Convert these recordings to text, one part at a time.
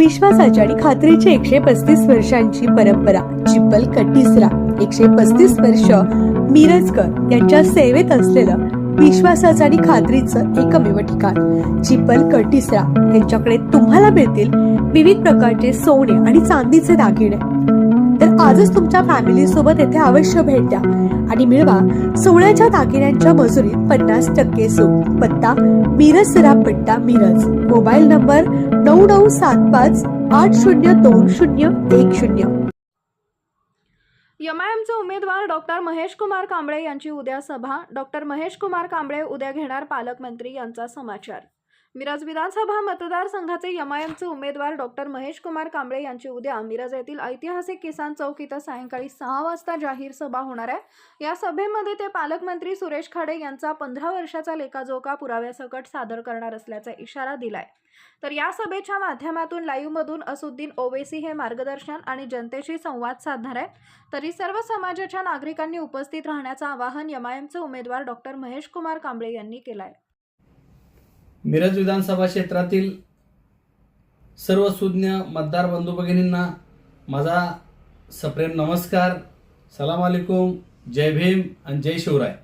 विश्वासाची आणि खात्रीची एकशे पस्तीस वर्षांची परंपरा चिपल कटिसरा. एकशे पस्तीस वर्ष मिरजकर यांच्या सेवेत असलेलं विश्वासाचं आणि खात्रीचं एकमेव ठिकाण. चिपल कटिसरा यांच्याकडे तुम्हाला मिळतील विविध प्रकारचे सोने आणि चांदीचे दागिने. तर आजच तुमच्या फॅमिली सोबत येथे अवश्य भेट द्या. आणि मिळवा सोहळ्याच्या दागिन्यांच्या मजुरीत पन्नास टक्के सूट. पत्ता मिरज सरापट्टा मिरज. मोबाईल नंबर नऊ नऊ सात पाच आठ शून्य दोन शून्य एक शून्य. एमआयएमचे उमेदवार डॉक्टर महेश कुमार कांबळे यांची उद्या सभा. डॉक्टर महेश कुमार कांबळे उद्या घेणार पालकमंत्री यांचा समाचार. मिरज विधानसभा मतदारसंघाचे एमआयएमचे उमेदवार डॉक्टर महेश कुमार कांबळे यांची उद्या मिरज येथील ऐतिहासिक किसान चौक इथं सायंकाळी सहा वाजता जाहीर सभा होणार आहे. या सभेमध्ये ते पालकमंत्री सुरेश खाडे यांचा पंधरा वर्षाचा लेखाजोखा पुराव्यासकट सादर करणार असल्याचा इशारा दिलाय. तर या सभेच्या माध्यमातून लाईव्हमधून असुद्दीन ओवेसी हे मार्गदर्शन आणि जनतेशी संवाद साधणार आहे तरी सर्व समाजाच्या नागरिकांनी उपस्थित राहण्याचं आवाहन एमआयएमचे उमेदवार डॉक्टर महेश कुमार कांबळे यांनी केलं आहे मिरज विधानसभा क्षेत्रातील सर्व सुज्ञ मतदार बंधू भगिनींना माझा सप्रेम नमस्कार. सलाम अलिकुम जय भीम आणि जय शिवराय.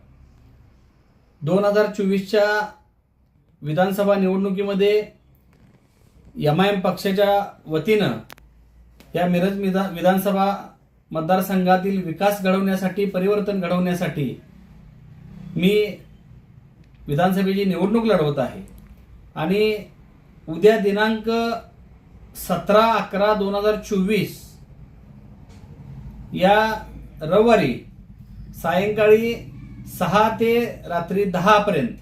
दोन हजार चोवीसच्या विधानसभा निवडणुकीमध्ये एम आय एम पक्षाच्या वतीनं या मिरज विधा विधानसभा मतदारसंघातील विकास घडवण्यासाठी परिवर्तन घडवण्यासाठी मी विधानसभेची निवडणूक लढवत आहे. आणि उद्या दिनांक सतरा अकरा दोन हजार चोवीस या रविवारी सायंकाळी सहा ते रात्री दहापर्यंत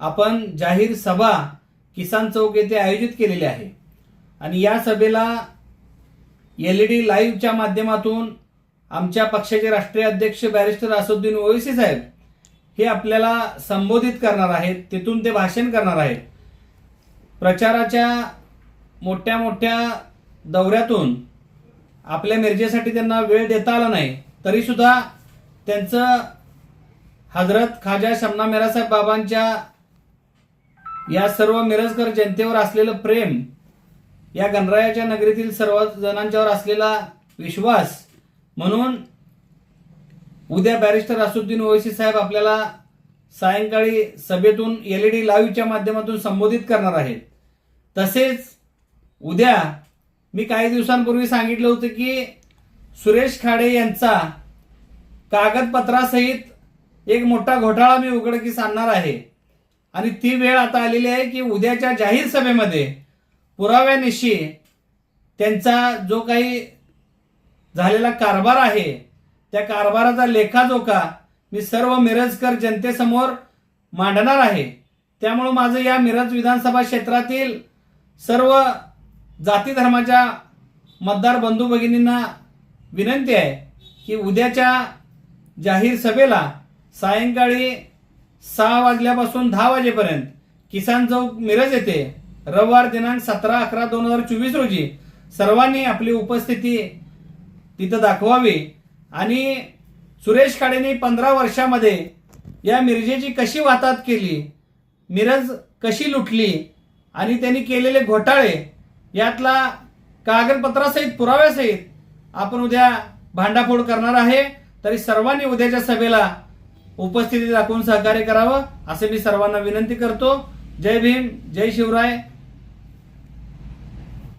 आपण जाहीर सभा किसान चौक येथे आयोजित केलेली आहे. आणि या सभेला एल ई डी लाईव्हच्या माध्यमातून आमच्या पक्षाचे राष्ट्रीय अध्यक्ष बॅरिस्टर असुद्दीन ओवेसी साहेब हे आपल्याला संबोधित करणार आहेत तिथून ते भाषण करणार आहेत. प्रचाराच्या मोठ्या मोठ्या दौऱ्यातून आपल्या मिरजेसाठी त्यांना वेळ देता आला नाही तरी सुद्धा त्यांचं हजरत खाजा शमना मेरासाहेब बाबांच्या या सर्व मिरजकर जनतेवर असलेलं प्रेम या गणरायाच्या नगरीतील सर्व जणांच्यावर असलेला विश्वास म्हणून उद्या बॅरिस्टर असुद्दीन ओवैसी साहेब आपल्याला सायंकाळी सभेतून एल ई डी लाईव्हच्या माध्यमातून संबोधित करणार आहेत. तसेच उद्या मी काही दिवसांपूर्वी सांगितलं होतं की सुरेश खाडे यांचा कागदपत्रासहित एक मोठा घोटाळा मी उघडकीस आणणार आहे. आणि ती वेळ आता आलेली आहे की उद्याच्या जाहीर सभेमध्ये पुराव्यानिशी त्यांचा जो काही झालेला कारभार आहे त्या कारभाराचा लेखाजोखा मी सर्व मिरजकर जनतेसमोर मांडणार आहे. त्यामुळं माझं या मिरज विधानसभा क्षेत्रातील सर्व जाती धर्माच्या मतदार बंधू भगिनींना विनंती आहे की उद्याच्या जाहीर सभेला सायंकाळी सहा वाजल्यापासून दहा वाजेपर्यंत किसान चौक मिरज येथे रविवार दिनांक सतरा अकरा दोन हजार चोवीस रोजी सर्वांनी आपली उपस्थिती तिथं दाखवावी आणि सुरेश खाडेने पंधरा वर्षामध्ये या मिरजेची कशी वाहतात केली मिरज कशी लुटली आणि त्यांनी केलेले घोटाळे यातला कागदपत्रासहित पुराव्यासहित आपण उद्या भांडाफोड करणार आहे. तरी सर्वांनी उद्याच्या सभेला उपस्थिती दाखवून सहकार्य करावं असे मी सर्वांना विनंती करतो. जय भीम जय शिवराय.